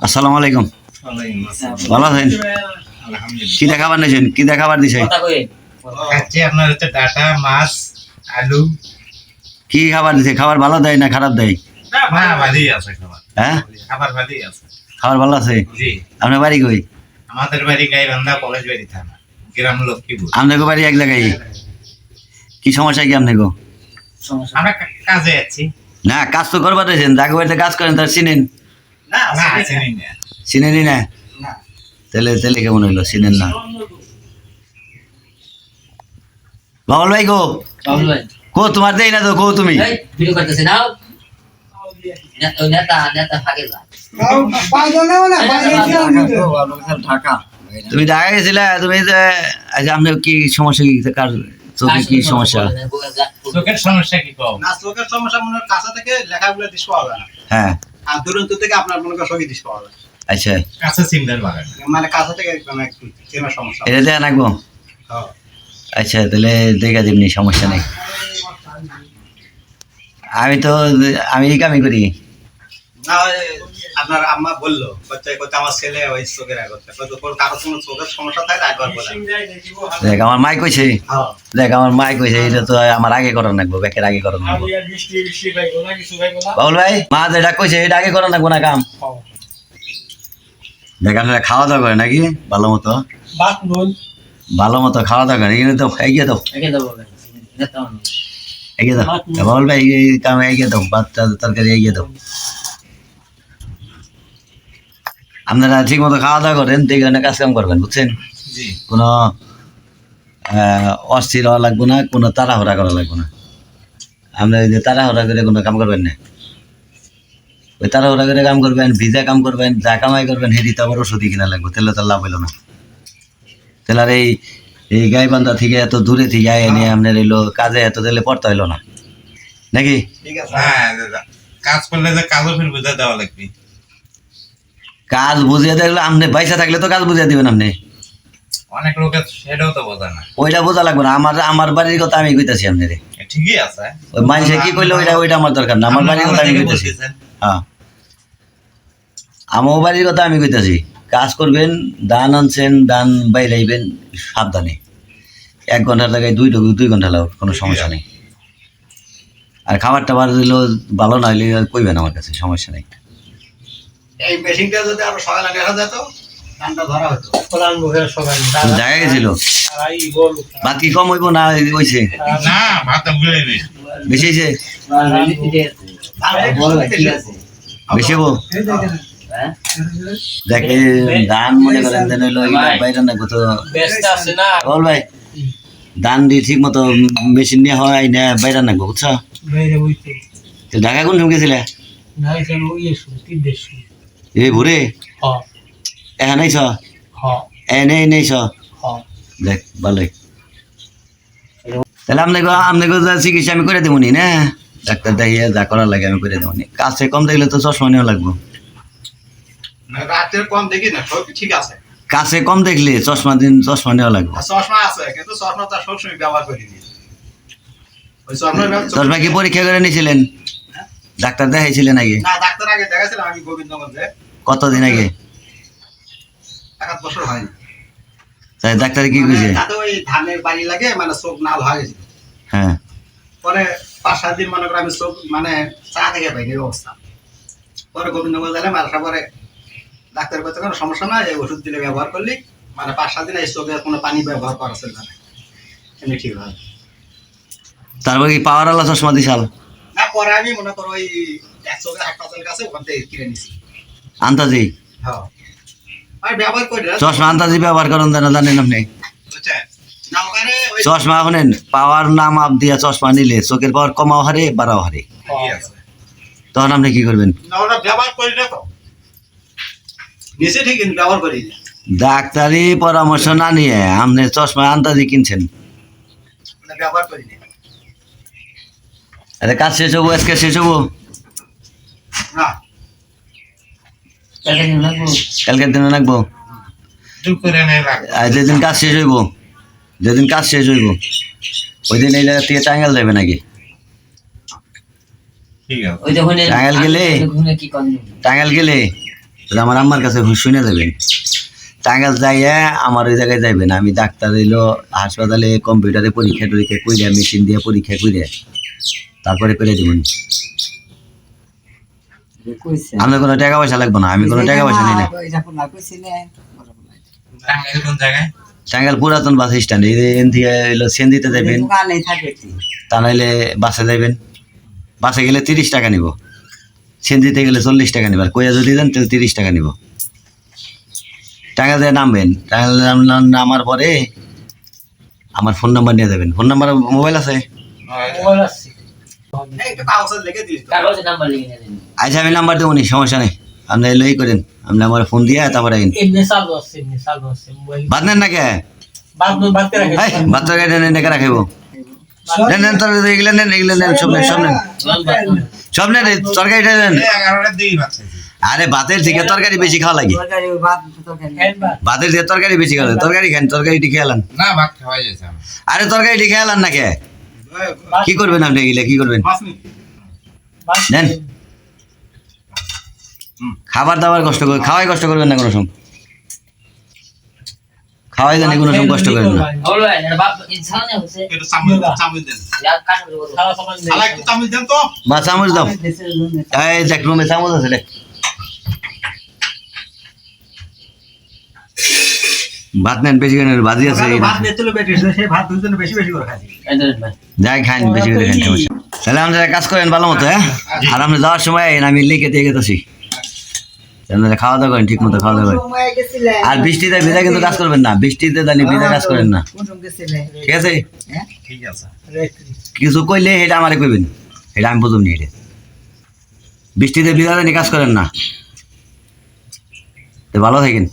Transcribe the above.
আসসালামু আলাইকুম। ভালো আছেন? কি দেখাবার নিয়েছেন? কি দেখাবার দিছে? খাচ্ছি আপনার হচ্ছে ডাটা মাছ আলু। কি খাবার দিছে? খাবার ভালো দেয় না খারাপ দেয়? হ্যাঁ? খাবার ভালো আছে? আপনার বাড়ি কই? আমাদের বাড়ি গাইবান্ধা কলেজ বাড়ি থানা গ্রাম লক্ষ্মীপুর। আপনাকে বাড়ি এক জায়গায়? কি সমস্যা কি আপনাকে সমস্যা আমরা কাজে আছি। না কাজ তো করবার দিয়েছেন যাকে বাড়িতে কাজ করেন তার চিনেন। না না। তাহলে তাহলে কেমন হইল? চিনেন না। বাবল ভাই গো কো তোমার দেই না তো কো তুমি। ভিডিও করতেছে নাও। তুমি ঢাকা গেছিলে তুমি যে আচ্ছা আপনার কি সমস্যা কি? কার চোখে কি সমস্যা? চোখের সমস্যা কি কম না চোখের সমস্যা মনে কাছে থেকে লেখাগুলো দিস পাওয়া যায় হ্যাঁ। আর দূরন্ত থেকে আপনার মনে করেন সবই দিস পাওয়া যায়। আচ্ছা। কাছে সিমদার বাগান। মানে কাঁচা থেকে মানে একটু চেনার সমস্যা। এটা দেখা নাকবো? হ্যাঁ। আচ্ছা তাহলে দেখা দিবনি সমস্যা নেই। আমি তো আমি এই করি। না আপনার আম্মা বলল বাচ্চা করতে আমার ছেলে ওই চোখের আগে করতে কত কারও কোনো চোখের সমস্যা থাকে? একবার বলে দেখ আমার মাই কইছে। হ্যাঁ। দেখ আমার মাই কইছে এটা তো আমার আগে করার নাকবো ব্যাকের আগে করার নাকবো বাবুল ভাই মা যেটা কইছে এটা আগে করার নাকবো না কাম? দেখ আপনারা খাওয়া দাওয়া করে নাকি? ভালো মতো? ভালো মতো খাওয়া দাওয়া করে এখানে তো এগিয়ে দাও। এগিয়ে দাও বাবুল ভাই এই কামে এগিয়ে দাও ভাত তরকারি এগিয়ে দাও। আপনারা ঠিক মতো খাওয়া দাওয়া করেন দেখে কাজ কাম করবেন বুঝছেন? কোনো অস্থির হওয়া লাগবে না কোনো তাড়াহুড়া করা লাগবে না। ওই যে তাড়াহুড়া করে কোনো কাম করবেন না। ওই তাড়াহুড়া করে কাম করবেন ভিজা কাম করবেন যা কামাই করবেন হেরি তো আবার ওষুধই কিনা লাগবে তাহলে তো লাভ হইল না। তাহলে আর এই এই গাইবান্ধা থেকে এত দূরে থেকে আয় নিয়ে আপনার এলো কাজে এত দিলে পড়তে হইল না। নাকি? ঠিক আছে। হ্যাঁ দাদা। কাজ করলে যে কাজও ফির বুঝে দেওয়া লাগবে। কাজ বুঝিয়ে দেখলে আপনি পয়সা থাকলে তো কাজ বুঝিয়ে দিবেন আপনি। অনেক লোকের সেটাও তো বোঝে না। ওইটা বোঝা লাগবে না। আমার আমার বাড়ির কথা আমি কইতাছি আপনারে। ঠিকই আছে। ওই মানুষে কি ওইটা ওইটা আমার দরকার না। আমার বাড়ির কথা আমি কইতাছি। হ্যাঁ। আমার বাড়ির কথা আমি কইতাছি। কাজ করবেন দান আনছেন দান বাইরাইবেন সাবধানে। এক ঘণ্টার জায়গায় দুই দুই ঘণ্টা লাগ কোনো সমস্যা নেই। আর খাবার টাবার দিলেও ভালো না হলে কইবেন আমার কাছে সমস্যা নেই। এই মেশিনটা যদি আরও সকালে দেখা যেত ধানটা ধরা হতো। জায়গা গেছিল। ভাত কি কম হইব না হইছে না ভাত বেশি। বেশি হয়েছে বল ভাই ঠিক বেশি হব ধান মনে করেন দেন হইল এগুলা বাইরে না কত বল ভাই ধান দিয়ে ঠিক মতো মেশিন নিয়ে হয় না বাইরে না বুঝছ? ঢাকা কোন সময় গেছিলে? এ নেই নেই ছ দেখ ভালোই তাহলে আপনাকে আপনাকে যা চিকিৎসা আমি করে দেবনি না? ডাক্তার দেখিয়ে যা করার লাগে আমি করে দেবনি কাছে কম দেখলে তো চশমা নেওয়া লাগবো। রাতের কম দেখি না সব ঠিক আছে। কাছে কম দেখলে চশমা দিন চশমা নেওয়া লাগবে। চশমা আছে কিন্তু চশমা তো সবসময় ব্যবহার করিনি চশমা কি পরীক্ষা করে নিয়েছিলেন ডাক্তার দেখাইছিলেন আগে? না ডাক্তার আগে দেখাছিলাম আমি গোবিন্দগঞ্জে। কতদিন আগে? বছর হয়নি। তাই ডাক্তার কি মানে কইছে? ওই ধানের বাড়ি লাগে মানে চোখ নাল হয়ে গেছে। হ্যাঁ। পরে পাঁচ সাত দিন মনে করে আমি চোখ মানে চা থেকে পাইনি অবস্থা। পরে গোবিন্দগঞ্জ গেলাম পরে ডাক্তার কোনো সমস্যা নাই এই ওষুধ দিলে ব্যবহার করলি। মানে পাঁচ সাত দিন এই চোখে কোনো পানি ব্যবহার করা চলবে না। এমনি ঠিক হবে তারপর কি পাওয়ার আলা চশমা দিছাল না পরে আমি মনে করো ওই এক চোখে হাসপাতালের কাছে ওখান থেকে কিনে নিছি। আন্তাজি। হ্যাঁ। না চশমা আন্তাজি ব্যবহার করেন জানা জানেন আপনি? না ওই চশমা শুনেন পাওয়ার নাম আপ দিয়া চশমা নিলে চোখের পাওয়ার কমাও হারে বাড়াও হারে। তখন আপনি কি করবেন? না না না ডাক্তারি পরামর্শ না নিয়ে আপনি চশমা আন্তাজি কিনছেন? না। আরে কাজ শেষ হব আজকে শেষ হব? না। কালকের দিনে রাখ আর যেদিন কাজ শেষ হইব যেদিন কাজ শেষ হইব ওই দিন এই জায়গা থেকে টাঙ্গাল যাবে নাকি? ঠিক আছে। ওই যখন টাঙ্গাইল গেলে? টাঙ্গাল গেলে তাহলে আমার আম্মার কাছে শুনে যাবেন টাঙ্গাল যাইয়া আমার ওই জায়গায় যাইবেন আমি ডাক্তার এলো হাসপাতালে কম্পিউটারে পরীক্ষা টরীক্ষা কইরা মেশিন দিয়ে পরীক্ষা কইরে তারপরে করে দেবেন। আপনার কোনো টাকা পয়সা লাগবে না আমি কোনো টাকা পয়সা নিই না টাঙ্গাইল কোন জায়গায়? টাঙ্গাল পুরাতন বাস স্ট্যান্ড এই এন থেকে এলো সেন্দিতে যাবেন তুই তা নাইলে বাসে যাইবেন। বাসে গেলে তিরিশ টাকা নিব। সেন্দিতে গেলে চল্লিশ টাকা নিব আর কইয়া যদি দেন তাহলে তিরিশ টাকা নিব। টাকা দিয়ে নামবেন নাম- নামার পরে আমার ফোন নাম্বার নিয়ে যাবেন। ফোন নাম্বার মোবাইল আছে? এই একটু তো। নেবেন আচ্ছা আমি নাম্বার দেবো নি সমস্যা নেই। আপনি এলো এই করেন। আপনি আমার ফোন দিয়ে তারপরে আইন। বাদ নেন না কে বাদ নেন ডেকে রাখিব নেন নেন তোর এগুলো নেন এগুলো নেন সব নেন সব নেন। সব নেন তরকারিটা নেন আরে ভাতের থেকে তরকারি বেশি খাওয়া লাগে। ভাতের দিয়ে তরকারি। বেশি খাওয়া লাগে। তরকারি খান তরকারিটি খেয়ালান না ভাত খাওয়া যাচ্ছে আরে তরকারিটি খেয়ালান না কে কি করবেন আপনি এগুলো? কি করবেন? নেন। খাবার দাবার কষ্ট করে খাওয়াই কষ্ট করবেন না কোনো সময়। খাওয়াই জানি কোনো সময় কষ্ট করেন না। বা চামচ দাও। এই দেখ রুমে চামচ আছে রে ভাত নেন বেশি করে ভাজি আছে যাই খান বেশি করে খান তাহলে আপনারা কাজ করেন ভালো মতো হ্যাঁ? আর আপনি যাওয়ার সময় আইন, আমি লিখে দিয়ে আপনারা খাওয়া দাওয়া করেন ঠিক মতো খাওয়া দাওয়া করেন। আর বৃষ্টিতে ভিজা কিন্তু কাজ করবেন না বৃষ্টিতে জানি ভিজা কাজ করেন না। ঠিক আছে? কিছু কইলে সেটা আমারে কইবেন এটা আমি বুঝুন নি এটা বৃষ্টিতে ভিজা জানি কাজ করেন না। তো ভালো থাকেন।